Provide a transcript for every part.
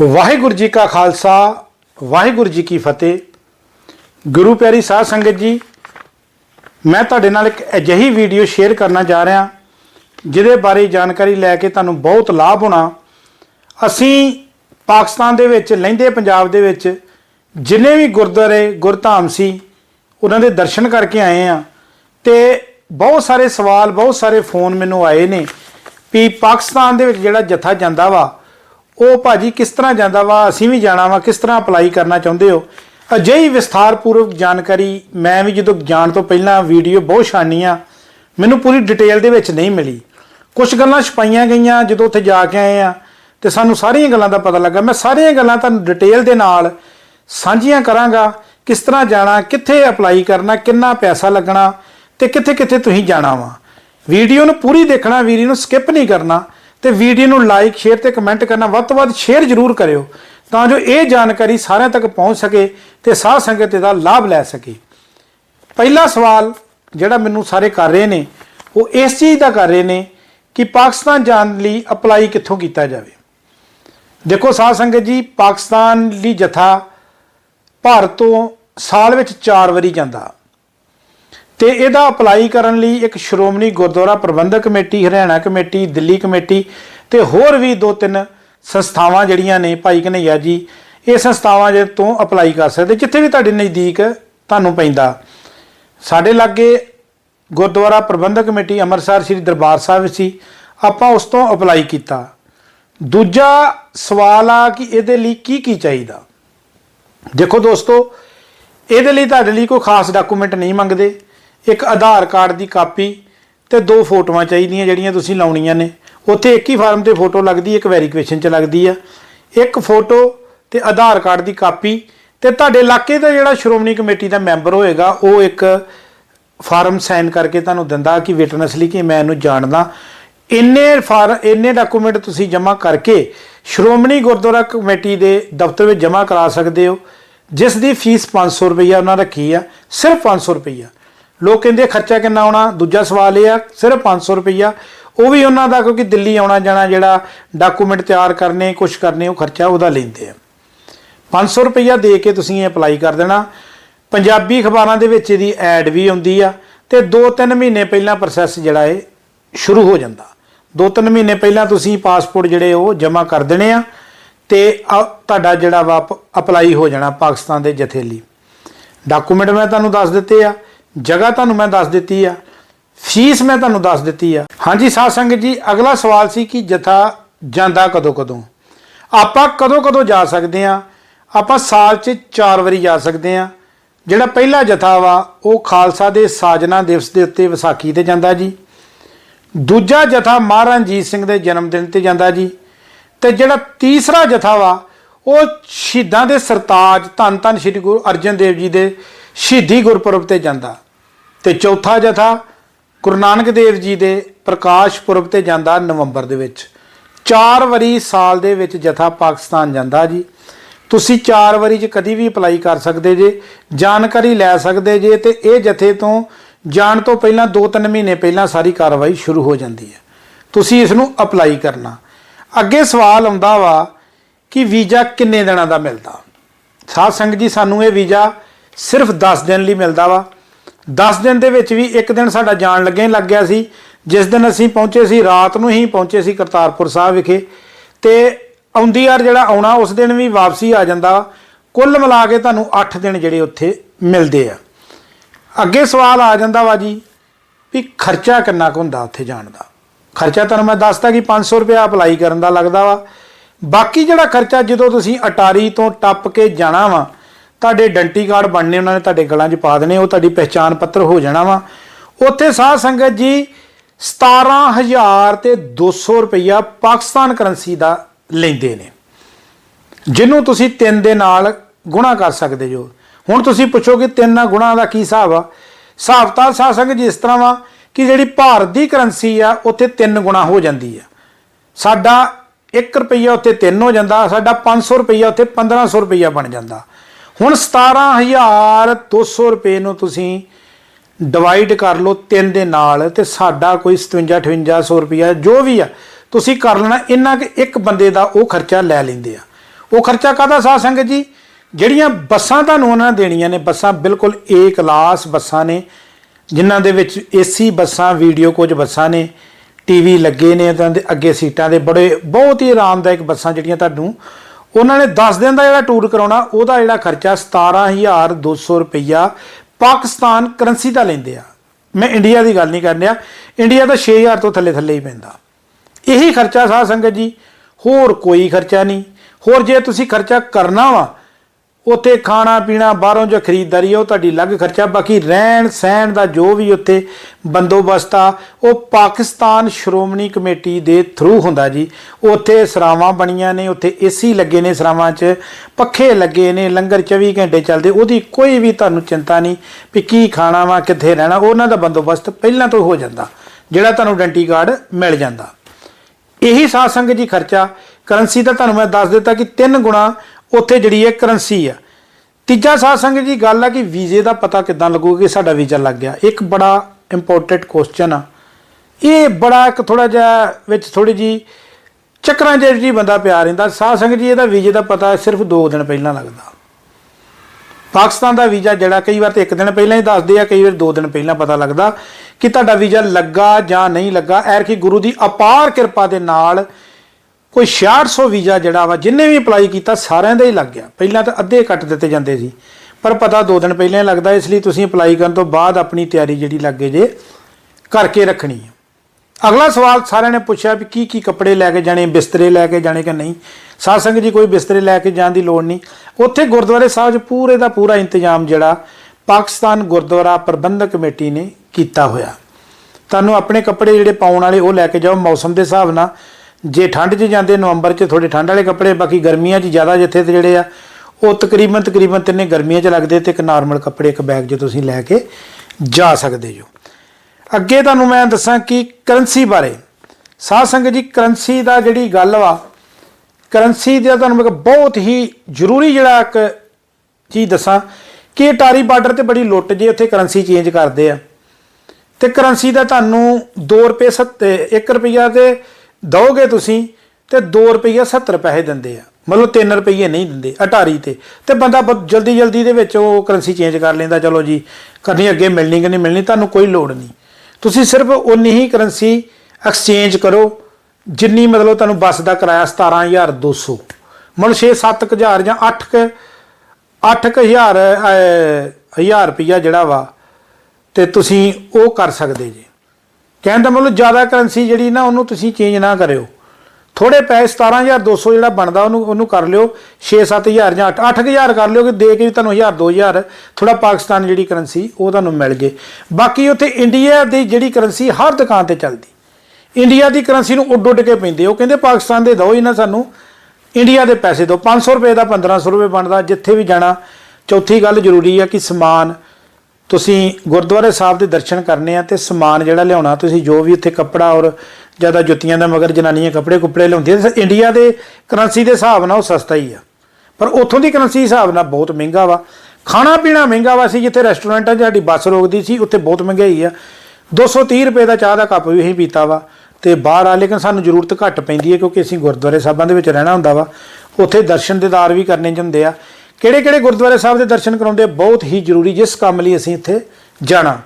ਵਾਹਿਗੁਰੂ ਜੀ ਕਾ ਖਾਲਸਾ, ਵਾਹਿਗੁਰੂ ਜੀ ਕੀ ਫਤਿਹ। ਗੁਰੂ ਪਿਆਰੀ ਸਾਧ ਸੰਗਤ ਜੀ, ਮੈਂ ਤੁਹਾਡੇ ਨਾਲ ਇੱਕ ਅਜਿਹੀ ਵੀਡੀਓ ਸ਼ੇਅਰ ਕਰਨਾ ਜਾ ਰਿਹਾ, ਜਿਹਦੇ ਬਾਰੇ ਜਾਣਕਾਰੀ ਲੈ ਕੇ ਤੁਹਾਨੂੰ ਬਹੁਤ ਲਾਭ ਹੋਣਾ। ਅਸੀਂ ਪਾਕਿਸਤਾਨ ਦੇ ਵਿੱਚ ਲਹਿੰਦੇ ਪੰਜਾਬ ਦੇ ਵਿੱਚ, ਜਿੰਨੇ ਵੀ ਗੁਰਦੁਆਰੇ, ਗੁਰਧਾਮ ਸੀ, ਉਹਨਾਂ ਦੇ ਦਰਸ਼ਨ ਕਰਕੇ ਆਏ ਆ ਤੇ ਬਹੁਤ ਸਾਰੇ ਸਵਾਲ, ਬਹੁਤ ਸਾਰੇ ਫੋਨ ਮੈਨੂੰ ਆਏ ਨੇ ਵੀ ਪਾਕਿਸਤਾਨ ਦੇ ਵਿੱਚ ਜਿਹੜਾ ਜਥਾ ਜਾਂਦਾ ਵਾ ਉਹ ਭਾਜੀ ਕਿਸ ਤਰ੍ਹਾਂ ਜਾਂਦਾ ਵਾ, ਅਸੀਂ ਵੀ ਜਾਣਾ ਵਾ, ਕਿਸ ਤਰ੍ਹਾਂ ਅਪਲਾਈ ਕਰਨਾ ਚਾਹੁੰਦੇ ਹੋ? ਅਜਿਹੀ ਵਿਸਥਾਰਪੂਰਵਕ ਜਾਣਕਾਰੀ ਮੈਂ ਵੀ ਜਦੋਂ ਜਾਣ ਤੋਂ ਪਹਿਲਾਂ ਵੀਡੀਓ ਬਹੁਤ ਛਾਣੀਆਂ ਮੈਨੂੰ ਪੂਰੀ ਡਿਟੇਲ ਦੇ ਵਿੱਚ ਨਹੀਂ ਮਿਲੀ। ਕੁਝ ਗੱਲਾਂ ਛਪਾਈਆਂ ਗਈਆਂ ਜਦੋਂ ਉੱਥੇ ਜਾ ਕੇ ਆਏ ਆ ਤੇ ਸਾਨੂੰ ਸਾਰੀਆਂ ਗੱਲਾਂ ਦਾ ਪਤਾ ਲੱਗਾ। ਮੈਂ ਸਾਰੀਆਂ ਗੱਲਾਂ ਤੁਹਾਨੂੰ ਡਿਟੇਲ ਦੇ ਨਾਲ ਸਾਂਝੀਆਂ ਕਰਾਂਗਾ, ਕਿਸ ਤਰ੍ਹਾਂ ਜਾਣਾ, ਕਿੱਥੇ ਅਪਲਾਈ ਕਰਨਾ, ਕਿੰਨਾ ਪੈਸਾ ਲੱਗਣਾ ਤੇ ਕਿੱਥੇ ਕਿੱਥੇ ਤੁਸੀਂ ਜਾਣਾ ਵਾ। ਵੀਡੀਓ ਨੂੰ ਪੂਰੀ ਦੇਖਣਾ ਵੀਡੀਓ ਨੂੰ ਸਕਿਪ ਨਹੀਂ ਕਰਨਾ। ਤੇ ਵੀਡੀਓ ਨੂੰ ਲਾਈਕ ਸ਼ੇਅਰ ਤੇ ਕਮੈਂਟ ਕਰਨਾ ਵੱਧ ਤੋਂ ਵੱਧ ਸ਼ੇਅਰ ਜ਼ਰੂਰ ਕਰਿਓ, ਤਾਂ ਜੋ ਇਹ ਜਾਣਕਾਰੀ ਸਾਰਿਆਂ ਤੱਕ ਪਹੁੰਚ ਸਕੇ ਤੇ ਸਾਧ ਸੰਗਤ ਇਹਦਾ ਲਾਭ ਲੈ ਸਕੇ। ਪਹਿਲਾ ਸਵਾਲ ਜਿਹੜਾ ਮੈਨੂੰ ਸਾਰੇ ਕਰ ਰਹੇ ਨੇ, ਉਹ ਇਸ ਚੀਜ਼ ਦਾ ਕਰ ਰਹੇ ਨੇ ਕਿ ਪਾਕਿਸਤਾਨ ਜਾਣ ਲਈ ਅਪਲਾਈ ਕਿੱਥੋਂ ਕੀਤਾ ਜਾਵੇ। ਦੇਖੋ ਸਾਧ ਸੰਗਤ ਜੀ, ਪਾਕਿਸਤਾਨ ਲਈ ਜਥਾ ਭਾਰਤ ਤੋਂ ਸਾਲ ਵਿੱਚ 4 ਵਾਰੀ ਜਾਂਦਾ। ਤੇ ਇਹਦਾ ਅਪਲਾਈ ਕਰਨ ਲਈ ਇੱਕ Shiromani Gurdwara Prabandhak committee, Haryana committee, Delhi committee ਤੇ ਹੋਰ ਵੀ ਦੋ ਤਿੰਨ ਸੰਸਥਾਵਾਂ ਜਿਹੜੀਆਂ ਨੇ ਭਾਈ ਕਨਈਆ ਜੀ, ਇਹ ਸੰਸਥਾਵਾਂ ਜੇ ਤੋਂ ਅਪਲਾਈ ਕਰ ਸਕਦੇ। ਜਿੱਥੇ ਵੀ ਤੁਹਾਡੇ ਨਜ਼ਦੀਕ ਤੁਹਾਨੂੰ ਪੈਂਦਾ। ਸਾਡੇ ਲਾਗੇ ਗੁਰਦੁਆਰਾ ਪ੍ਰਬੰਧਕ ਕਮੇਟੀ ਅੰਮ੍ਰਿਤਸਰ ਸ੍ਰੀ ਦਰਬਾਰ ਸਾਹਿਬ ਸੀ, ਆਪਾਂ ਉਸ ਤੋਂ ਅਪਲਾਈ ਕੀਤਾ। ਦੂਜਾ ਸਵਾਲ ਆ ਕਿ ਇਹਦੇ ਲਈ ਕੀ ਕੀ ਚਾਹੀਦਾ? ਦੇਖੋ ਦੋਸਤੋ, ਇਹਦੇ ਲਈ ਤੁਹਾਡੇ ਲਈ ਕੋਈ ਖਾਸ ਡਾਕੂਮੈਂਟ ਨਹੀਂ ਮੰਗਦੇ। ਇੱਕ ਆਧਾਰ ਕਾਰਡ ਦੀ ਕਾਪੀ ਤੇ ਦੋ ਫੋਟੋਆਂ ਚਾਹੀਦੀਆਂ ਜਿਹੜੀਆਂ ਤੁਸੀਂ ਲਾਉਣੀਆਂ ਨੇ। ਉੱਥੇ ਇੱਕ ਹੀ ਫਾਰਮ ਤੇ ਫੋਟੋ ਲੱਗਦੀ, ਇੱਕ ਵੈਰੀਫਿਕੇਸ਼ਨ ਚ ਲੱਗਦੀ ਆ। ਇੱਕ ਫੋਟੋ ਤੇ ਆਧਾਰ ਕਾਰਡ ਦੀ ਕਾਪੀ ਤੇ ਤੁਹਾਡੇ ਇਲਾਕੇ ਦਾ ਜਿਹੜਾ ਸ਼੍ਰੋਮਣੀ ਕਮੇਟੀ ਦਾ ਮੈਂਬਰ ਹੋਏਗਾ, ਉਹ ਇੱਕ ਫਾਰਮ ਸਾਈਨ ਕਰਕੇ ਤੁਹਾਨੂੰ ਦਿੰਦਾ ਕਿ ਵਿਟਨੈਸ ਲਈ ਕਿ ਮੈਂ ਇਹਨੂੰ ਜਾਣਦਾ। ਇੰਨੇ ਫਾਰ, ਇੰਨੇ ਡਾਕੂਮੈਂਟ ਤੁਸੀਂ ਜਮ੍ਹਾਂ ਕਰਕੇ ਸ਼੍ਰੋਮਣੀ ਗੁਰਦੁਆਰਾ ਕਮੇਟੀ ਦੇ ਦਫ਼ਤਰ ਵਿੱਚ ਜਮ੍ਹਾਂ ਕਰਾ ਸਕਦੇ ਹੋ। ਜਿਸ ਦੀ ਫੀਸ 500 ਰੁਪਈਆ ਉਹਨਾਂ ਰੱਖੀ ਆ, ਸਿਰਫ 500 ਰੁਪਈਆ। ਲੋਕ ਕਹਿੰਦੇ ਖਰਚਾ ਕਿੰਨਾ ਆਉਣਾ? ਦੂਜਾ ਸਵਾਲ ਇਹ ਆ, ਸਿਰਫ 500 ਰੁਪਈਆ। ਉਹ ਵੀ ਉਹਨਾਂ ਦਾ, ਕਿਉਂਕਿ ਦਿੱਲੀ ਆਉਣਾ ਜਾਣਾ ਜਿਹੜਾ ਡਾਕੂਮੈਂਟ ਤਿਆਰ ਕਰਨੇ ਕੁਝ ਕਰਨੇ, ਉਹ ਖਰਚਾ ਉਹਦਾ ਲੈਂਦੇ ਆ। 500 ਰੁਪਈਆ ਦੇ ਕੇ ਤੁਸੀਂ ਇਹ ਅਪਲਾਈ ਕਰ ਦੇਣਾ। ਪੰਜਾਬੀ ਅਖਬਾਰਾਂ ਦੇ ਵਿੱਚ ਇਹਦੀ ਐਡ ਵੀ ਆਉਂਦੀ ਆ ਤੇ 2-3 ਮਹੀਨੇ ਪਹਿਲਾਂ ਪ੍ਰੋਸੈਸ ਜਿਹੜਾ ਇਹ ਸ਼ੁਰੂ ਹੋ ਜਾਂਦਾ। 2-3 ਮਹੀਨੇ ਪਹਿਲਾਂ ਤੁਸੀਂ ਪਾਸਪੋਰਟ ਜਿਹੜੇ ਉਹ ਜਮ੍ਹਾਂ ਕਰ ਦੇਣੇ ਆ ਤੇ ਆ- ਤੁਹਾਡਾ ਜਿਹੜਾ ਵਾ ਅਪਲਾਈ ਹੋ ਜਾਣਾ ਪਾਕਿਸਤਾਨ ਦੇ ਜਥੇ ਲਈ ਡਾਕੂਮੈਂਟ ਮੈਂ ਤੁਹਾਨੂੰ ਦੱਸ ਦਿੱਤੇ ਆ। ਜਗ੍ਹਾ ਤੁਹਾਨੂੰ ਮੈਂ ਦੱਸ ਦਿੱਤੀ ਆ, ਫੀਸ ਮੈਂ ਤੁਹਾਨੂੰ ਦੱਸ ਦਿੱਤੀ ਆ। ਹਾਂਜੀ ਸਾਧ ਸੰਗਤ ਜੀ, ਅਗਲਾ ਸਵਾਲ ਸੀ ਕਿ ਜਥਾ ਜਾਂਦਾ ਕਦੋਂ ਕਦੋਂ? ਆਪਾਂ ਕਦੋਂ ਕਦੋਂ ਜਾ ਸਕਦੇ ਆ? ਆਪਾਂ ਸਾਲ 'ਚ 4 ਵਾਰੀ ਜਾ ਸਕਦੇ ਆ। ਜਿਹੜਾ ਪਹਿਲਾ ਜਥਾ ਵਾ, ਉਹ ਖਾਲਸਾ ਦੇ ਸਾਜਨਾ ਦਿਵਸ ਦੇ ਉੱਤੇ ਵਿਸਾਖੀ ਤੇ ਜਾਂਦਾ ਜੀ। ਦੂਜਾ ਜਥਾ ਮਹਾਰਾਜ ਸਿੰਘ ਦੇ ਜਨਮ ਦਿਨ ਤੇ ਜਾਂਦਾ ਜੀ। ਤੇ ਜਿਹੜਾ ਤੀਸਰਾ ਜਥਾ ਵਾ, ਉਹ ਸ਼ਹੀਦਾਂ ਦੇ ਸਰਤਾਜ ਧੰਨ ਧੰਨ ਸ੍ਰੀ ਗੁਰੂ ਅਰਜਨ ਦੇਵ ਜੀ ਦੇ ਸ਼ਹੀਦੀ ਗੁਰਪੁਰਬ ਤੇ ਜਾਂਦਾ। ਤੇ ਚੌਥਾ ਜਥਾ ਗੁਰੂ ਨਾਨਕ ਦੇਵ ਜੀ ਦੇ ਪ੍ਰਕਾਸ਼ ਪੁਰਬ ਤੇ ਜਾਂਦਾ ਨਵੰਬਰ ਦੇ ਵਿੱਚ। ਚਾਰ ਵਾਰੀ ਸਾਲ ਦੇ ਵਿੱਚ ਜਥਾ ਪਾਕਿਸਤਾਨ ਜਾਂਦਾ ਜੀ। ਤੁਸੀਂ ਚਾਰ ਵਾਰੀ ਚ ਕਦੀ ਵੀ ਅਪਲਾਈ ਕਰ ਸਕਦੇ ਜੇ, ਜਾਣਕਾਰੀ ਲੈ ਸਕਦੇ ਜੇ ਤੇ ਇਹ ਜਥੇ ਤੋਂ ਜਾਣ ਤੋਂ ਪਹਿਲਾਂ 2-3 ਮਹੀਨੇ ਪਹਿਲਾਂ ਸਾਰੀ ਕਾਰਵਾਈ ਸ਼ੁਰੂ ਹੋ ਜਾਂਦੀ ਹੈ। ਤੁਸੀਂ ਇਸ ਨੂੰ ਅਪਲਾਈ ਕਰਨਾ। ਅੱਗੇ ਸਵਾਲ ਆਉਂਦਾ ਵਾ ਕਿ ਵੀਜ਼ਾ ਕਿੰਨੇ ਦਿਨਾਂ ਦਾ ਮਿਲਦਾ? ਸਾਧ ਸੰਗਤ ਜੀ, ਸਾਨੂੰ ਇਹ ਵੀਜ਼ਾ ਸਿਰਫ 10 ਦਿਨ ਲਈ ਮਿਲਦਾ ਵਾ। 10 ਦਿਨ ਦੇ ਵਿੱਚ ਵੀ ਇੱਕ ਦਿਨ ਸਾਡਾ ਜਾਣ ਲੱਗੇ ਲੱਗ ਗਿਆ ਸੀ। ਜਿਸ ਦਿਨ ਅਸੀਂ ਪਹੁੰਚੇ ਸੀ, ਰਾਤ ਨੂੰ ਹੀ ਪਹੁੰਚੇ ਸੀ ਕਰਤਾਰਪੁਰ ਸਾਹਿਬ ਵਿਖੇ। ਤੇ ਆਉਂਦੀ ਯਾਰ ਜਿਹੜਾ ਆਉਣਾ, ਉਸ ਦਿਨ ਵੀ ਵਾਪਸੀ ਆ ਜਾਂਦਾ। ਕੁੱਲ ਮਿਲਾ ਕੇ ਤੁਹਾਨੂੰ 8 ਦਿਨ ਜਿਹੜੇ ਉੱਥੇ ਮਿਲਦੇ ਆ। ਅੱਗੇ ਸਵਾਲ ਆ ਜਾਂਦਾ ਵਾ ਜੀ ਵੀ ਖਰਚਾ ਕਿੰਨਾ ਕੁ ਹੁੰਦਾ ਉੱਥੇ ਜਾਣ ਦਾ? ਖਰਚਾ ਤੁਹਾਨੂੰ ਮੈਂ ਦੱਸਦਾ ਕਿ 500 ਰੁਪਏ ਅਪਲਾਈ ਕਰਨ ਦਾ ਲੱਗਦਾ ਵਾ। ਬਾਕੀ ਜਿਹੜਾ ਖਰਚਾ ਜਦੋਂ ਤੁਸੀਂ ਅਟਾਰੀ ਤੋਂ ਟੱਪ ਕੇ ਜਾਣਾ ਵਾ ਤੁਹਾਡੇ ਡੰਟੀ ਕਾਰਡ ਬਣਨੇ, ਉਹਨਾਂ ਨੇ ਤੁਹਾਡੇ ਗਲਾਂ 'ਚ ਪਾ ਦੇਣੇ, ਉਹ ਤੁਹਾਡੀ ਪਹਿਚਾਣ ਪੱਤਰ ਹੋ ਜਾਣਾ ਵਾ। ਉੱਥੇ ਸਾਧ ਸੰਗਤ ਜੀ 17000 ਤੇ 200 ਰੁਪਈਆ ਪਾਕਿਸਤਾਨ ਕਰੰਸੀ ਦਾ ਲੈਂਦੇ ਨੇ। ਜਿਹਨੂੰ ਤੁਸੀਂ 3 ਦੇ ਨਾਲ ਗੁਣਾ ਕਰ ਸਕਦੇ ਜੋ। ਹੁਣ ਤੁਸੀਂ ਪੁੱਛੋਗੇ ਤਿੰਨ ਨਾਲ ਗੁਣਾ ਦਾ ਕੀ ਹਿਸਾਬ ਆ? ਹਿਸਾਬ ਤਾਂ ਸਾਧ ਸੰਗਤ ਜੀ ਇਸ ਤਰ੍ਹਾਂ ਵਾ ਕਿ ਜਿਹੜੀ ਭਾਰਤ ਦੀ ਕਰੰਸੀ ਆ, ਉੱਥੇ 3 ਗੁਣਾ ਹੋ ਜਾਂਦੀ ਆ। ਸਾਡਾ 1 ਰੁਪਈਆ ਉੱਥੇ 3 ਹੋ ਜਾਂਦਾ, ਸਾਡਾ 500 ਰੁਪਈਆ ਉੱਥੇ 1500 ਰੁਪਈਆ ਬਣ ਜਾਂਦਾ। ਹੁਣ 17200 ਰੁਪਏ ਨੂੰ ਤੁਸੀਂ ਡਿਵਾਈਡ ਕਰ ਲਓ 3 ਦੇ ਨਾਲ ਤੇ ਸਾਡਾ ਕੋਈ 57 5800 ਰੁਪਈਆ ਜੋ ਵੀ ਆ, ਤੁਸੀਂ ਕਰ ਲੈਣਾ, ਇੰਨਾ ਕਿ ਇੱਕ ਬੰਦੇ ਦਾ ਉਹ ਖਰਚਾ ਲੈ ਲੈਂਦੇ ਆ। ਉਹ ਖਰਚਾ ਕਾਹਦਾ ਸਾਧ ਸੰਗਤ ਜੀ? ਜਿਹੜੀਆਂ ਬੱਸਾਂ ਤੁਹਾਨੂੰ ਉਹਨਾਂ ਨੇ ਦੇਣੀਆਂ ਨੇ, ਬੱਸਾਂ ਬਿਲਕੁਲ ਏ ਕਲਾਸ ਬੱਸਾਂ ਨੇ, ਜਿਨ੍ਹਾਂ ਦੇ ਵਿੱਚ ਏਸੀ ਬੱਸਾਂ ਵੀਡੀਓ ਕੁਝ ਬੱਸਾਂ ਨੇ ਟੀਵੀ ਲੱਗੇ ਨੇ, ਤਾਂ ਅੱਗੇ ਸੀਟਾਂ ਦੇ ਬੜੇ, ਬਹੁਤ ਹੀ ਆਰਾਮਦਾਇਕ ਬੱਸਾਂ ਜਿਹੜੀਆਂ ਤੁਹਾਨੂੰ ਉਹਨਾਂ ਨੇ 10 ਦਿਨ ਦਾ ਜਿਹੜਾ ਟੂਰ ਕਰਾਉਣਾ, ਉਹਦਾ ਜਿਹੜਾ ਖਰਚਾ 17200 ਰੁਪਈਆ ਪਾਕਿਸਤਾਨ ਕਰੰਸੀ ਦਾ ਲੈਂਦੇ ਆ। ਮੈਂ ਇੰਡੀਆ ਦੀ ਗੱਲ ਨਹੀਂ ਕਰ ਰਿਹਾ ਇੰਡੀਆ ਦਾ 6000 ਤੋਂ ਥੱਲੇ ਥੱਲੇ ਹੀ ਪੈਂਦਾ। ਇਹੀ ਖਰਚਾ ਸਾਧ ਸੰਗਤ ਜੀ। ਹੋਰ ਕੋਈ ਖਰਚਾ ਨਹੀਂ। ਹੋਰ ਜੇ ਤੁਸੀਂ ਖਰਚਾ ਕਰਨਾ ਵਾ ਉੱਥੇ ਖਾਣਾ ਪੀਣਾ ਬਾਹਰੋਂ ਜੋ ਖਰੀਦਦਾਰੀ ਆ, ਉਹ ਤੁਹਾਡੀ ਅਲੱਗ ਖਰਚਾ, ਬਾਕੀ ਰਹਿਣ ਸਹਿਣ ਦਾ ਜੋ ਵੀ ਉੱਥੇ ਬੰਦੋਬਸਤ ਆ, ਉਹ ਪਾਕਿਸਤਾਨ ਸ਼੍ਰੋਮਣੀ ਕਮੇਟੀ ਦੇ ਥਰੂ ਹੁੰਦਾ ਜੀ। ਉੱਥੇ ਸਰਾਵਾਂ ਬਣੀਆਂ ਨੇ, ਉੱਥੇ ਏਸੀ ਲੱਗੇ ਨੇ ਸਰਾਵਾਂ 'ਚ, ਪੱਖੇ ਲੱਗੇ ਨੇ, ਲੰਗਰ 24 ਘੰਟੇ ਚੱਲਦੇ, ਉਹਦੀ ਕੋਈ ਵੀ ਤੁਹਾਨੂੰ ਚਿੰਤਾ ਨਹੀਂ ਵੀ ਕੀ ਖਾਣਾ ਵਾ, ਕਿੱਥੇ ਰਹਿਣਾ, ਉਹਨਾਂ ਦਾ ਬੰਦੋਬਸਤ ਪਹਿਲਾਂ ਤੋਂ ਹੋ ਜਾਂਦਾ, ਜਿਹੜਾ ਤੁਹਾਨੂੰ ਆਇਡੈਂਟੀ ਕਾਰਡ ਮਿਲ ਜਾਂਦਾ। ਇਹੀ ਸਾਧ ਸੰਗਤ ਜੀ ਖਰਚਾ, ਕਰੰਸੀ ਦਾ ਤੁਹਾਨੂੰ ਮੈਂ ਦੱਸ ਦਿੱਤਾ ਕਿ ਤਿੰਨ ਗੁਣਾ ਉੱਥੇ ਜਿਹੜੀ ਹੈ ਕਰੰਸੀ ਆ। ਤੀਜਾ ਸਾਧ ਸੰਗਤ ਜੀ ਗੱਲ ਆ ਕਿ ਵੀਜ਼ੇ ਦਾ ਪਤਾ ਕਿੱਦਾਂ ਲੱਗੂਗਾ ਕਿ ਸਾਡਾ ਵੀਜ਼ਾ ਲੱਗ ਗਿਆ। ਇੱਕ ਬੜਾ ਇੰਪੋਰਟੈਂਟ ਕੁਐਸਚਨ ਆ। ਇਹ ਬੜਾ ਇੱਕ ਥੋੜਾ ਜਿਹਾ ਵਿੱਚ ਥੋੜੀ ਜੀ ਚੱਕਰਾਂ ਜਿਹੀ ਜੀ ਬੰਦਾ ਪਿਆ ਰਹਿੰਦਾ। ਸਾਧ ਸੰਗਤ ਜੀ, ਇਹਦਾ ਵੀਜ਼ੇ ਦਾ ਪਤਾ ਸਿਰਫ 2 ਦਿਨ ਪਹਿਲਾਂ ਲੱਗਦਾ। ਪਾਕਿਸਤਾਨ ਦਾ ਵੀਜ਼ਾ ਜਿਹੜਾ ਕਈ ਵਾਰ ਤੇ ਇੱਕ ਦਿਨ ਪਹਿਲਾਂ ਹੀ ਦੱਸਦੇ ਆ, ਕਈ ਵਾਰ 2 ਦਿਨ ਪਹਿਲਾਂ ਪਤਾ ਲੱਗਦਾ ਕਿ ਤੁਹਾਡਾ ਵੀਜ਼ਾ ਲੱਗਾ ਜਾਂ ਨਹੀਂ ਲੱਗਾ। ਐਰ ਕਿ ਗੁਰੂ ਦੀ ਅਪਾਰ ਕਿਰਪਾ ਦੇ ਨਾਲ ਕੋਈ 6600 ਵੀਜ਼ਾ ਜਿਹੜਾ ਵਾ, ਜਿੰਨੇ ਵੀ ਅਪਲਾਈ ਕੀਤਾ, ਸਾਰਿਆਂ ਦਾ ਹੀ ਲੱਗ ਗਿਆ। ਪਹਿਲਾਂ ਤਾਂ ਅੱਧੇ ਕੱਟ ਦਿੱਤੇ ਜਾਂਦੇ ਸੀ। ਪਰ ਪਤਾ 2 ਦਿਨ ਪਹਿਲਾਂ ਹੀ ਲੱਗਦਾ, ਇਸ ਲਈ ਤੁਸੀਂ ਅਪਲਾਈ ਕਰਨ ਤੋਂ ਬਾਅਦ ਆਪਣੀ ਤਿਆਰੀ ਜਿਹੜੀ ਲੱਗੇ ਜੇ, ਕਰਕੇ ਰੱਖਣੀ ਹੈ ਅਗਲਾ ਸਵਾਲ ਸਾਰਿਆਂ ਨੇ ਪੁੱਛਿਆ ਵੀ ਕੀ ਕੀ ਕੱਪੜੇ ਲੈ ਕੇ ਜਾਣੇ, ਬਿਸਤਰੇ ਲੈ ਕੇ ਜਾਣੇ ਕਿ ਨਹੀਂ? ਸਾਧ ਸੰਗਤ ਜੀ, ਕੋਈ ਬਿਸਤਰੇ ਲੈ ਕੇ ਜਾਣ ਦੀ ਲੋੜ ਨਹੀਂ। ਉੱਥੇ ਗੁਰਦੁਆਰੇ ਸਾਹਿਬ 'ਚ ਪੂਰੇ ਦਾ ਪੂਰਾ ਇੰਤਜ਼ਾਮ ਜਿਹੜਾ ਪਾਕਿਸਤਾਨ ਗੁਰਦੁਆਰਾ ਪ੍ਰਬੰਧਕ ਕਮੇਟੀ ਨੇ ਕੀਤਾ ਹੋਇਆ। ਤੁਹਾਨੂੰ ਆਪਣੇ ਕੱਪੜੇ ਜਿਹੜੇ ਪਾਉਣ ਵਾਲੇ, ਉਹ ਲੈ ਕੇ ਜਾਓ। ਮੌਸਮ ਦੇ ਹਿਸਾਬ ਨਾਲ ਜੇ ਠੰਡ 'ਚ ਜਾਂਦੇ, ਨਵੰਬਰ 'ਚ ਥੋੜੇ ਠੰਡ ਵਾਲੇ ਕੱਪੜੇ, ਬਾਕੀ ਗਰਮੀਆਂ 'ਚ ਜ਼ਿਆਦਾ ਜਿੱਥੇ ਤੇ ਜਿਹੜੇ ਆ, ਉਹ ਤਕਰੀਬਨ ਤਕਰੀਬਨ ਤਿੰਨੇ ਗਰਮੀਆਂ 'ਚ ਲੱਗਦੇ ਤੇ ਇੱਕ ਨਾਰਮਲ ਕੱਪੜੇ, ਇੱਕ ਬੈਗ 'ਚ ਤੁਸੀਂ ਲੈ ਕੇ ਜਾ ਸਕਦੇ ਜੋ। ਅੱਗੇ ਤੁਹਾਨੂੰ ਮੈਂ ਦੱਸਾਂ ਕਿ ਕਰੰਸੀ ਬਾਰੇ। ਸਾਧ ਸੰਗਤ ਜੀ, ਕਰੰਸੀ ਦਾ ਜਿਹੜੀ ਗੱਲ ਵਾ, ਕਰੰਸੀ ਦਾ ਤੁਹਾਨੂੰ ਮੈਂ ਬਹੁਤ ਹੀ ਜ਼ਰੂਰੀ ਜਿਹੜਾ ਇੱਕ ਚੀਜ਼ ਦੱਸਾਂ ਕਿ ਟਾਰੀ ਬਾਰਡਰ ਤੇ ਬੜੀ ਲੁੱਟ ਜੇ ਉੱਥੇ ਕਰੰਸੀ ਚੇਂਜ ਕਰਦੇ ਆ। ਤੇ ਕਰੰਸੀ ਦਾ ਤੁਹਾਨੂੰ 2 ਰੁਪਏ 70 1 ਰੁਪਿਆ ਤੇ ਦੋਗੇ ਤੁਸੀਂ ਤੇ 2 ਰੁਪਏ 70 ਪੈਸੇ ਦਿੰਦੇ ਆ। ਮਤਲਬ 3 ਰੁਪਏ ਨਹੀਂ ਦਿੰਦੇ, ਅਟਾਰੀ ਤੇ। ਤੇ ਬੰਦਾ ਬਹੁਤ ਜਲਦੀ ਜਲਦੀ ਦੇ ਵਿੱਚ ਉਹ ਕਰੰਸੀ ਚੇਂਜ ਕਰ ਲੈਂਦਾ, ਚਲੋ ਜੀ, ਕਰਨੀ ਅੱਗੇ ਮਿਲਣੀ ਕਿ ਨਹੀਂ ਮਿਲਣੀ, ਤੁਹਾਨੂੰ ਕੋਈ ਲੋੜ ਨਹੀਂ। ਤੁਸੀਂ ਸਿਰਫ ਉਨੀ ਹੀ ਕਰੰਸੀ ਐਕਸਚੇਂਜ ਕਰੋ, ਜਿੰਨੀ ਮਤਲਬ ਤੁਹਾਨੂੰ ਬੱਸ ਦਾ ਕਿਰਾਇਆ 17200 ਮਤਲਬ 6-7000 ਜਾਂ 8 8000 ਹਜ਼ਾਰ ਰੁਪਿਆ ਜਿਹੜਾ ਵਾ, ਤੇ ਤੁਸੀਂ ਉਹ ਕਰ ਸਕਦੇ ਜੇ। ਕਹਿਣ ਦਾ ਮਤਲਬ ਜ਼ਿਆਦਾ ਕਰੰਸੀ ਜਿਹੜੀ ਨਾ, ਉਹਨੂੰ ਤੁਸੀਂ ਚੇਂਜ ਨਾ ਕਰਿਓ। ਥੋੜੇ ਪੈਸੇ 17200 ਜਿਹੜਾ ਬਣਦਾ, ਉਹਨੂੰ ਉਹਨੂੰ ਕਰ ਲਿਓ। 6-7000 ਜਾਂ 8-8000 ਕਰ ਲਿਓ ਕਿ ਦੇ ਕੇ ਵੀ ਤੁਹਾਨੂੰ 1000 2000 ਥੋੜਾ ਪਾਕਿਸਤਾਨ ਜਿਹੜੀ ਕਰੰਸੀ, ਉਹ ਤੁਹਾਨੂੰ ਮਿਲ ਜੇ। ਬਾਕੀ ਉੱਥੇ ਇੰਡੀਆ ਦੀ ਜਿਹੜੀ ਕਰੰਸੀ ਹਰ ਦੁਕਾਨ ਤੇ ਚੱਲਦੀ। ਇੰਡੀਆ ਦੀ ਕਰੰਸੀ ਨੂੰ ਉੱਡ ਉੱਡ ਕੇ ਪੈਂਦੇ। ਉਹ ਕਹਿੰਦੇ ਪਾਕਿਸਤਾਨ ਦੇ ਦਿਓ ਨਾ ਸਾਨੂੰ। ਇੰਡੀਆ ਦੇ ਪੈਸੇ ਦਿਓ। 500 ਰੁਪਏ ਦਾ 1500 ਰੁਪਏ ਬਣਦਾ, ਜਿੱਥੇ ਵੀ ਜਾਣਾ। ਚੌਥੀ ਗੱਲ ਜ਼ਰੂਰੀ ਹੈ ਕਿ ਸਮਾਨ ਤੁਸੀਂ ਗੁਰਦੁਆਰੇ ਸਾਹਿਬ ਦੇ ਦਰਸ਼ਨ ਕਰਨੇ ਆ ਤੇ ਸਮਾਨ ਜਿਹੜਾ ਲਿਆਉਣਾ, ਤੁਸੀਂ ਜੋ ਵੀ ਉੱਥੇ ਕੱਪੜਾ ਔਰ ਜ਼ਿਆਦਾ ਜੁੱਤੀਆਂ ਦਾ ਮਗਰ ਜਨਾਨੀਆਂ ਕੱਪੜੇ ਕੁਪੜੇ ਲਿਆਉਂਦੀਆਂ, ਤੇ ਇੰਡੀਆ ਦੇ ਕਰੰਸੀ ਦੇ ਹਿਸਾਬ ਨਾਲ ਉਹ ਸਸਤਾ ਹੀ ਆ। ਪਰ ਉੱਥੋਂ ਦੀ ਕਰੰਸੀ ਹਿਸਾਬ ਨਾਲ ਬਹੁਤ ਮਹਿੰਗਾ ਵਾ। ਖਾਣਾ ਪੀਣਾ ਮਹਿੰਗਾ ਵਾ ਸੀ ਜਿੱਥੇ ਰੈਸਟੋਰੈਂਟਾਂ 'ਚ ਸਾਡੀ ਬੱਸ ਰੋਕਦੀ ਸੀ, ਉੱਥੇ ਬਹੁਤ ਮਹਿੰਗਾਈ ਆ। 230 ਰੁਪਏ ਦਾ ਚਾਹ ਦਾ ਕੱਪ ਵੀ ਅਸੀਂ ਪੀਤਾ ਵਾ ਤੇ ਬਾਹਰ ਆ, ਲੇਕਿਨ ਸਾਨੂੰ ਜ਼ਰੂਰਤ ਘੱਟ ਪੈਂਦੀ ਹੈ ਕਿਉਂਕਿ ਅਸੀਂ ਗੁਰਦੁਆਰੇ ਸਾਹਿਬਾਂ ਦੇ ਵਿੱਚ ਰਹਿਣਾ ਹੁੰਦਾ ਵਾ। ਉੱਥੇ ਦਰਸ਼ਨ ਦੇਦਾਰ ਵੀ ਕਰਨੇ ਹੁੰਦੇ ਆ। ਕਿਹੜੇ ਕਿਹੜੇ ਗੁਰਦੁਆਰੇ ਸਾਹਿਬ ਦੇ ਦਰਸ਼ਨ ਕਰਾਉਂਦੇ ਆ? ਬਹੁਤ ਹੀ ਜ਼ਰੂਰੀ ਜਿਸ ਕੰਮ ਲਈ ਅਸੀਂ ਇੱਥੇ ਜਾਣਾ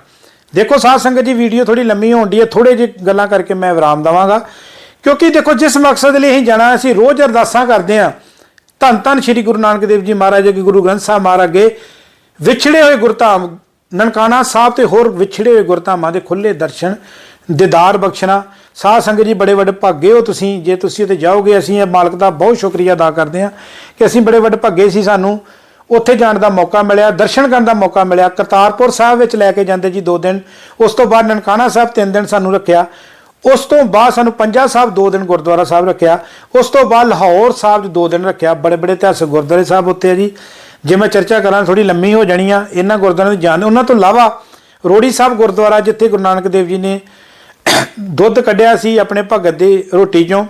ਦੇਖੋ, ਸਾਧ ਸੰਗਤ ਜੀ ਵੀਡੀਓ ਥੋੜੀ ਲੰਮੀ ਹੋਣ ਦੀ ਹੈ ਥੋੜੇ ਜਿਹੇ ਗੱਲਾਂ ਕਰਕੇ ਮੈਂ ਵਿਰਾਮ ਦਵਾਂਗਾ ਕਿਉਂਕਿ ਦੇਖੋ, ਜਿਸ ਮਕਸਦ ਲਈ ਅਸੀਂ ਜਾਣਾ, ਅਸੀਂ ਰੋਜ਼ ਅਰਦਾਸਾਂ ਕਰਦੇ ਆ ਧੰਨ ਧੰਨ ਸ੍ਰੀ ਗੁਰੂ ਨਾਨਕ ਦੇਵ ਜੀ ਮਹਾਰਾਜ ਜੀ ਗੁਰੂ ਗ੍ਰੰਥ ਸਾਹਿਬ ਮਹਾਰਾਜ ਅੱਗੇ, ਵਿਛੜੇ ਹੋਏ ਗੁਰਧਾਮ, ਨਨਕਾਣਾ ਸਾਹਿਬ ਤੇ ਹੋਰ ਵਿਛੜੇ ਹੋਏ ਗੁਰਧਾਮਾਂ ਦੇ ਖੁੱਲੇ ਦਰਸ਼ਨ, ਦੀਦਾਰ ਬਖਸ਼ਣਾ ਸਾਧ ਸੰਗਤ ਜੀ, ਬੜੇ ਵੱਡੇ ਭਾਗੇ ਹੋ ਤੁਸੀਂ। ਜੇ ਤੁਸੀਂ ਉੱਥੇ ਜਾਓਗੇ, ਅਸੀਂ ਇਹ ਮਾਲਕ ਦਾ ਬਹੁਤ ਸ਼ੁਕਰੀਆ ਅਦਾ ਕਰਦੇ ਹਾਂ ਕਿ ਅਸੀਂ ਬੜੇ ਵੱਡੇ ਭਾਗੇ ਸੀ ਸਾਨੂੰ। ਉੱਥੇ ਜਾਣ ਦਾ ਮੌਕਾ ਮਿਲਿਆ, ਦਰਸ਼ਨ ਕਰਨ ਦਾ ਮੌਕਾ ਮਿਲਿਆ। ਕਰਤਾਰਪੁਰ ਸਾਹਿਬ ਵਿੱਚ ਲੈ ਕੇ ਜਾਂਦੇ ਜੀ 2 ਦਿਨ। ਉਸ ਤੋਂ ਬਾਅਦ ਨਨਕਾਣਾ ਸਾਹਿਬ 3 ਦਿਨ ਸਾਨੂੰ ਰੱਖਿਆ। ਉਸ ਤੋਂ ਬਾਅਦ ਸਾਨੂੰ ਪੰਜਾ ਸਾਹਿਬ 2 ਦਿਨ ਗੁਰਦੁਆਰਾ ਸਾਹਿਬ ਰੱਖਿਆ। ਉਸ ਤੋਂ ਬਾਅਦ ਲਾਹੌਰ ਸਾਹਿਬ 'ਚ 2 ਦਿਨ ਰੱਖਿਆ। ਬੜੇ ਬੜੇ ਇਤਿਹਾਸਕ ਗੁਰਦੁਆਰੇ ਸਾਹਿਬ ਉੱਤੇ ਆ ਜੀ। ਜੇ ਮੈਂ ਚਰਚਾ ਕਰਾਂ ਥੋੜੀ ਲੰਮੀ ਹੋ ਜਾਣੀ ਆ। ਇਹਨਾਂ ਗੁਰਦੁਆਰਿਆਂ ਦੀ ਜਾਣ ਉਹਨਾਂ ਤੋਂ ਇਲਾਵਾ ਰੋੜੀ ਸਾਹਿਬ ਗੁਰਦੁਆਰਾ, ਜਿੱਥੇ ਗੁਰੂ ਨਾਨਕ ਦੇਵ ਜੀ ਨੇ ਦੁੱਧ ਕੱਢਿਆ ਸੀ ਆਪਣੇ ਭਗਤ ਦੀ ਰੋਟੀ ਚੋਂ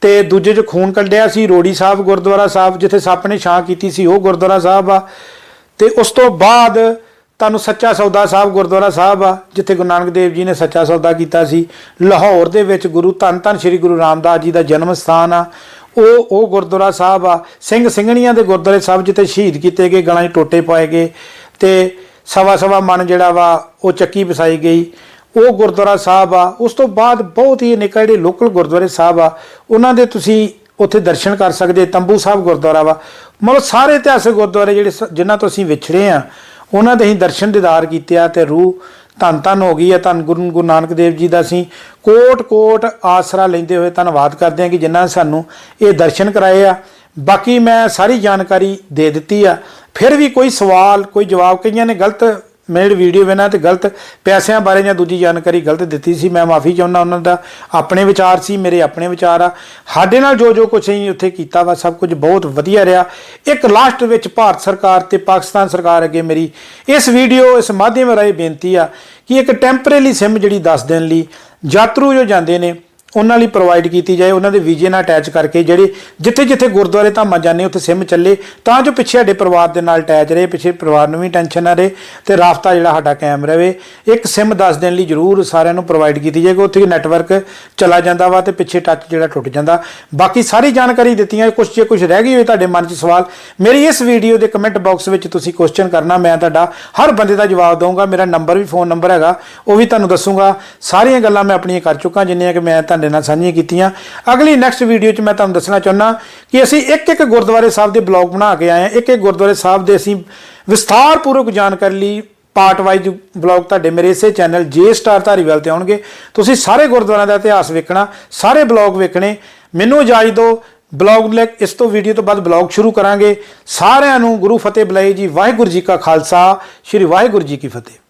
ਤੇ ਦੂਜੇ ਚ ਖੂਨ ਕੱਢਿਆ ਸੀ, ਰੋੜੀ ਸਾਹਿਬ, ਗੁਰਦੁਆਰਾ ਸਾਹਿਬ, ਜਿੱਥੇ ਸੱਪ ਨੇ ਛਾਂ ਕੀਤੀ ਸੀ, ਉਹ ਗੁਰਦੁਆਰਾ ਸਾਹਿਬ ਆ। ਤੇ ਉਸ ਤੋਂ ਬਾਅਦ ਤੁਹਾਨੂੰ ਸੱਚਾ ਸੌਦਾ ਸਾਹਿਬ ਗੁਰਦੁਆਰਾ ਸਾਹਿਬ ਆ, ਜਿੱਥੇ ਗੁਰੂ ਨਾਨਕ ਦੇਵ ਜੀ ਨੇ ਸੱਚਾ ਸੌਦਾ ਕੀਤਾ ਸੀ। ਲਾਹੌਰ ਦੇ ਵਿੱਚ ਗੁਰੂ ਧੰਨ ਧੰਨ ਸ੍ਰੀ ਗੁਰੂ ਰਾਮਦਾਸ ਜੀ ਦਾ ਜਨਮ ਸਥਾਨ ਆ। ਉਹ ਉਹ ਗੁਰਦੁਆਰਾ ਸਾਹਿਬ ਆ। ਸਿੰਘ ਸਿੰਘਣੀਆਂ ਦੇ ਗੁਰਦੁਆਰੇ ਸਾਹਿਬ ਜਿੱਥੇ ਸ਼ਹੀਦ ਕੀਤੇ ਗਏ, ਗਲਾਂ 'ਚ ਟੋਟੇ ਪਾਏ ਗਏ ਤੇ ਸਵਾ ਸਵਾ ਮਨ ਜਿਹੜਾ ਵਾ, ਉਹ ਚੱਕੀ ਵਸਾਈ ਗਈ। ਉਹ ਗੁਰਦੁਆਰਾ ਸਾਹਿਬ ਆ, ਉਸ ਤੋਂ ਬਾਅਦ ਬਹੁਤ ਹੀ ਅਨੇਕਾਂ ਜਿਹੜੇ ਲੋਕਲ ਗੁਰਦੁਆਰੇ ਸਾਹਿਬ ਆ, ਉਹਨਾਂ ਦੇ ਤੁਸੀਂ ਉੱਥੇ ਦਰਸ਼ਨ ਕਰ ਸਕਦੇ, ਤੰਬੂ ਸਾਹਿਬ ਗੁਰਦੁਆਰਾ ਵਾ। ਮਤਲਬ ਸਾਰੇ ਇਤਿਹਾਸਕ ਗੁਰਦੁਆਰੇ ਜਿਹੜੇ ਸ- ਜਿਨ੍ਹਾਂ ਤੋਂ ਅਸੀਂ ਵਿਛੜੇ ਆ, ਉਹਨਾਂ ਦੇ ਅਸੀਂ ਦਰਸ਼ਨ ਦੀਦਾਰ ਕੀਤੇ ਆ ਤੇ ਰੂਹ ਧੰਨ ਧੰਨ ਹੋ ਗਈ ਆ, ਧੰਨ ਗੁਰੂ ਗੁਰੂ ਨਾਨਕ ਦੇਵ ਜੀ ਦਾ ਅਸੀਂ ਕੋਟ ਕੋਟ ਆਸਰਾ ਲੈਂਦੇ ਹੋਏ ਧੰਨਵਾਦ ਕਰਦੇ ਹਾਂ ਕਿ ਜਿਨ੍ਹਾਂ ਨੇ ਸਾਨੂੰ ਇਹ ਦਰਸ਼ਨ ਕਰਾਏ ਆ। ਬਾਕੀ ਮੈਂ ਸਾਰੀ ਜਾਣਕਾਰੀ ਦੇ ਦਿੱਤੀ ਆ। ਫਿਰ ਵੀ ਕੋਈ ਸਵਾਲ, ਕੋਈ ਜਵਾਬ ਕਈਆਂ ਨੇ ਗਲਤ ਮੈਂ ਜਿਹੜੀ ਵੀਡੀਓ ਵੇਨਾ ਤੇ ਗਲਤ ਪੈਸਿਆਂ ਬਾਰੇ ਜਾਂ ਦੂਜੀ ਜਾਣਕਾਰੀ ਗਲਤ ਦਿੱਤੀ ਸੀ, ਮੈਂ ਮਾਫੀ ਚਾਹੁੰਦਾ ਉਹਨਾਂ ਦਾ। ਆਪਣੇ ਵਿਚਾਰ ਸੀ, ਮੇਰੇ ਆਪਣੇ ਵਿਚਾਰ ਆ। ਸਾਡੇ ਨਾਲ ਜੋ ਜੋ ਕੁਝ ਅਸੀਂ ਉੱਥੇ ਕੀਤਾ ਵਾ, ਸਭ ਕੁਝ ਬਹੁਤ ਵਧੀਆ ਰਿਹਾ। ਇੱਕ ਲਾਸਟ ਵਿੱਚ ਭਾਰਤ ਸਰਕਾਰ ਤੇ ਪਾਕਿਸਤਾਨ ਸਰਕਾਰ ਅੱਗੇ ਮੇਰੀ ਇਸ ਵੀਡੀਓ, ਇਸ ਮਾਧਿਅਮ ਰਾਹੀਂ ਬੇਨਤੀ ਆ ਕਿ ਇੱਕ ਟੈਂਪਰੇਰੀ ਸਿਮ ਜਿਹੜੀ 10 ਦਿਨ ਲਈ ਯਾਤਰੂ ਜੋ ਜਾਂਦੇ ਨੇ ਉਹਨਾਂ ਲਈ ਪ੍ਰੋਵਾਈਡ ਕੀਤੀ ਜਾਏ, ਉਹਨਾਂ ਦੇ ਵੀਜ਼ੇ ਨਾਲ ਅਟੈਚ ਕਰਕੇ ਜਿਹੜੇ ਜਿੱਥੇ ਜਿੱਥੇ ਗੁਰਦੁਆਰੇ ਧਾਮਾਂ ਜਾਂਦੇ ਉੱਥੇ ਸਿਮ ਚੱਲੇ, ਤਾਂ ਜੋ ਪਿੱਛੇ ਸਾਡੇ ਪਰਿਵਾਰ ਦੇ ਨਾਲ ਅਟੈਚ ਰਹੇ, ਪਿੱਛੇ ਪਰਿਵਾਰ ਨੂੰ ਵੀ ਟੈਨਸ਼ਨ ਨਾ ਰਹੇ ਤੇ ਰਾਫਤਾ ਜਿਹੜਾ ਸਾਡਾ ਕਾਇਮ ਰਹੇ। ਇੱਕ ਸਿਮ 10 ਦਿਨ ਲਈ ਜ਼ਰੂਰ ਸਾਰਿਆਂ ਨੂੰ ਪ੍ਰੋਵਾਈਡ ਕੀਤੀ ਜਾਏਗੀ ਉੱਥੇ ਨੈਟਵਰਕ ਚਲਾ ਜਾਂਦਾ ਵਾ ਤੇ ਪਿੱਛੇ ਟੱਚ ਜਿਹੜਾ ਟੁੱਟ ਜਾਂਦਾ। ਬਾਕੀ ਸਾਰੀ ਜਾਣਕਾਰੀ ਦਿੱਤੀਆਂ ਕੁਝ ਜੇ ਕੁਝ ਰਹਿ ਗਈ ਹੋਵੇ ਤੁਹਾਡੇ ਮਨ 'ਚ ਸਵਾਲ, ਮੇਰੀ ਇਸ ਵੀਡੀਓ ਦੇ ਕਮੈਂਟ ਬਾਕਸ ਵਿੱਚ ਤੁਸੀਂ ਕੁਐਸਚਨ ਕਰਨਾ, ਮੈਂ ਤੁਹਾਡਾ ਹਰ ਬੰਦੇ ਦਾ ਜਵਾਬ ਦਊਂਗਾ। ਮੇਰਾ ਨੰਬਰ ਵੀ ਫੋਨ ਨੰਬਰ ਹੈਗਾ, ਉਹ ਵੀ ਤੁਹਾਨੂੰ ਦੱਸੂਗਾ। ਸਾਰੀਆਂ ਗੱਲਾਂ ਮੈਂ ਆਪਣੀਆਂ ਕਰ ਚੁੱਕਾ, ਜਿੰਨੀਆਂ ਕਿ ਮੈਂ ਤੁਹਾਨੂੰ ਤੁਹਾਡੇ ਨਾਲ ਸਾਂਝੀਆਂ ਕੀਤੀਆਂ। ਅਗਲੀ ਨੈਕਸਟ ਵੀਡੀਓ 'ਚ ਮੈਂ ਤੁਹਾਨੂੰ ਦੱਸਣਾ ਚਾਹੁੰਦਾ ਕਿ ਅਸੀਂ ਇੱਕ ਇੱਕ ਗੁਰਦੁਆਰੇ ਸਾਹਿਬ ਦੇ ਬਲੌਗ ਬਣਾ ਕੇ ਆਏ ਹਾਂ। ਇੱਕ ਇੱਕ ਗੁਰਦੁਆਰੇ ਸਾਹਿਬ ਦੇ ਅਸੀਂ ਵਿਸਥਾਰਪੂਰਵਕ ਜਾਣਕਾਰੀ ਲਈ ਪਾਰਟ ਵਾਈਜ਼ ਬਲੌਗ ਤੁਹਾਡੇ ਮੇਰੇ ਇਸੇ ਚੈਨਲ ਜੇ ਸਟਾਰ ਧਾਰੀਵਾਲ ਤੇ ਆਉਣਗੇ। ਤੁਸੀਂ ਸਾਰੇ ਗੁਰਦੁਆਰਿਆਂ ਦਾ ਇਤਿਹਾਸ ਵੇਖਣਾ, ਸਾਰੇ ਬਲੌਗ ਵੇਖਣੇ। ਮੈਨੂੰ ਇਜਾਜ਼ਤ ਦਿਓ। ਬਲੌਗ ਲੈ ਇਸ ਤੋਂ ਵੀਡੀਓ ਤੋਂ ਬਾਅਦ ਬਲੌਗ ਸ਼ੁਰੂ ਕਰਾਂਗੇ। ਸਾਰਿਆਂ ਨੂੰ ਗੁਰੂ ਫਤਿਹ ਬੁਲਾਏ ਜੀ। ਵਾਹਿਗੁਰੂ ਜੀ ਕਾ ਖਾਲਸਾ। ਸ੍ਰੀ ਵਾਹਿਗੁਰੂ ਜੀ ਕੀ ਫਤਿਹ।